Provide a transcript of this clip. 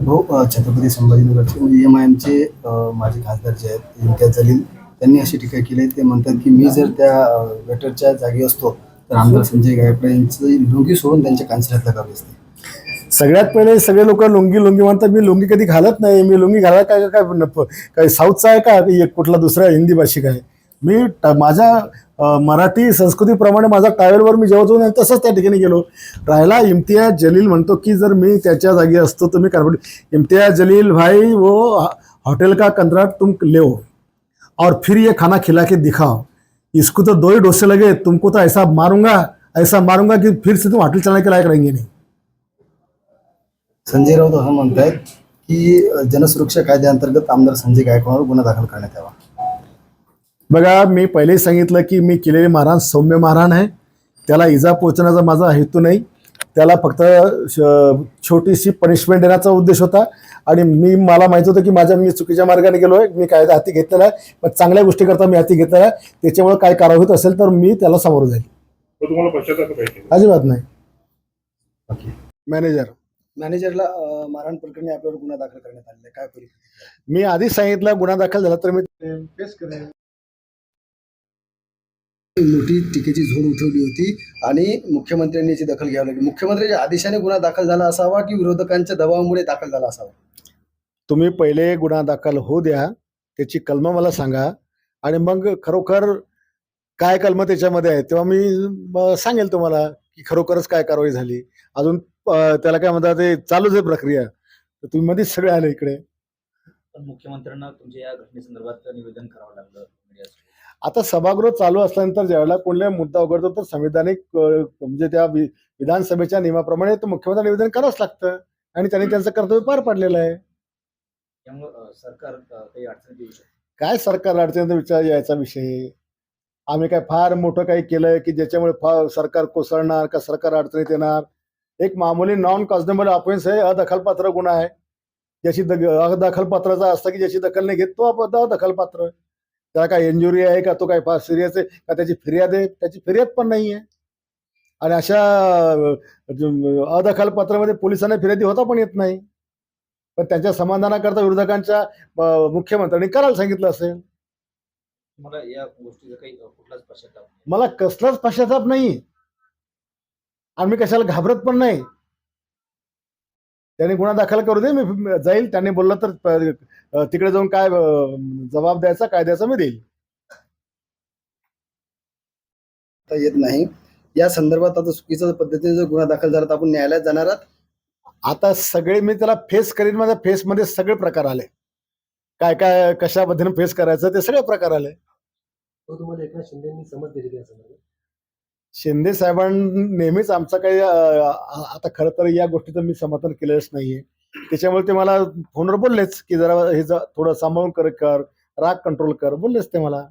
भाऊ अ, छत्रपती संभाजीनगरचे म्हणजे M I एमचे माजी खासदार जे आहेत इम्तियाज जलील त्यांनी अशी टीका केली आहे. ते म्हणतात की मी जर त्या अ, गटरच्या जागी असतो तर आमदार संजय गायकवाड यांची लुंगी सोडून त्यांच्या कांचऱ्यातला गाव असते. सगळ्यात पहिले सगळे लोक लुंगी लुंगी म्हणतात मी लुंगी कधी घालत नाही. मी लुंगी घालायला काय काय काय साऊथचा आहे का की? एक कुठला दुसरा हिंदी भाषिक आहे. मी ट- माझ्या मराठी संस्कृतीप्रमाणे माझा ट्रॅव्हलवर मी जेव्हा जाऊन तसंच त्या ठिकाणी गेलो. राहिला इम्तियाज जलील म्हणतो की जर मी त्याच्या जागी असतो तर मी कार्बोड इम्तियाज जलील भाई वो हॉटेल का कंत्राट तुम ले और फिर ये खाना खिला के दिखाओ. इसको तो दो ही डोसे लगे तुमको तो ऐसा मारूंगा ऐसा मारूंगा कि फिर से तुम हॉटेल चलाने के लायक रहेंगे नहीं. संजय राऊत असं म्हणताय की जनसुरक्षा कायद्याअंतर्गत आमदार संजय गायकवाडवर गुन्हा दाखल करण्यात यावा. बघा मी पहिलेही सांगितलं की मी केलेले मारहाण सौम्य मारहाण आहे. त्याला इजा पोचण्याचा माझा हेतू नाही. त्याला फक्त श- छोटीशी पनिशमेंट देण्याचा उद्देश होता. आणि मी मला माहीत होतं की माझ्या मी चुकीच्या मार्गाने गेलो आहे मी कायदा हाती घेतलेला आहे. पण चांगल्या गोष्टी करता मी हाती घेतलेला आहे. त्याच्यामुळे काय कारवाई होत असेल तर मी त्याला सामोरं जाईल. अजिबात नाही. मॅनेजर मॅनेजरला मारहाण प्रकरणी आपल्यावर गुन्हा दाखल करण्यात आलेला आहे. काय मी आधीच सांगितलं गुन्हा दाखल झाला तर मी फेस करेन मोठी टीकेची झोड उठवली होती आणि मुख्यमंत्र्यांनी याची दखल घ्यावी लागली. मुख्यमंत्र्यांच्या आदेशाने गुन्हा दाखल झाला असावा की विरोधकांच्या दबावामुळे दाखल झाला असावा? तुम्ही पहिले गुन्हा दाखल होऊ द्या त्याची कलमं मला सांगा. आणि मग खरोखर काय कलमं त्याच्यामध्ये आहे तेव्हा मी सांगेल तुम्हाला की खरोखरच काय कारवाई झाली. अजून त्याला काय म्हणतात ते चालूच आहे प्रक्रिया. तर तुम्ही मध्येच सगळे आले इकडे. मुख्यमंत्र्यांना तुमच्या या घटनेसंदर्भात निवेदन करावं लागलं. आता सभागृह चालू असल्यानंतर ज्यावेळेला कोणत्याही मुद्दा उघडतो तर संविधानिक म्हणजे त्या विधानसभेच्या नियमाप्रमाणे तो मुख्यमंत्री निवेदन करावंच लागतं. आणि त्यांनी त्यांचं कर्तव्य पार पाडलेलं आहे. सरकार काय सरकार अडचणीत विचार यायचा विषय? आम्ही काय फार मोठं काही केलंय की ज्याच्यामुळे फार सरकार कोसळणार का सरकार अडचणीत येणार? एक मामूली नॉन कॉन्स्टेबल ऑफेन्स आहे अदखलपात्र गुन्हा आहे. ज्याची अदखलपात्राचा असतं की ज्याची दखल नाही घेत तो अदखलपात्र. त्याला काय इंजुरी आहे का? तो काय फार सिरियस आहे का? त्याची फिर्याद आहे? त्याची फिर्याद पण नाही आहे. आणि अशा अदखलपत्रामध्ये पोलिसांना फिर्यादी होता पण येत नाही. पण त्यांच्या समाधानाकरता विरोधकांच्या मुख्यमंत्र्यांनी करायला सांगितलं असेल. तुम्हाला या गोष्टीचा काही अं, कुठलाच पश्चाताप नाही. मला कसलाच पश्चाताप नाही. आणि मी कशाला घाबरत पण नाही. त्यांनी गुन्हा दाखल करू दे मी जाईल. त्यांनी बोललं तर तिकडे जाऊन काय जबाब द्यायचा काय द्यायचा मी देईल. येत नाही. या संदर्भात आता चुकीच्या पद्धतीने जर गुन्हा दाखल झाला तर आपण न्यायालयात जाणार आहात? आता सगळे मी त्याला फेस करीन माझ्या फेसमध्ये सगळे प्रकार आले. काय काय कशा पद्धतीने फेस करायचं ते सगळे प्रकार आले. तो तुम्हाला एकनाथ शिंदेनी समज दिली त्या संदर्भात. शिंदे साहेबांनी नेहमीच आमचं काही आता खरं तर या गोष्टीचं मी समर्थन केलेलंच नाहीये. त्याच्यामुळे ते मला फोनवर बोललेच की जरा हे थोडं सांभाळून कर कर राग कंट्रोल कर बोललेच ते मला.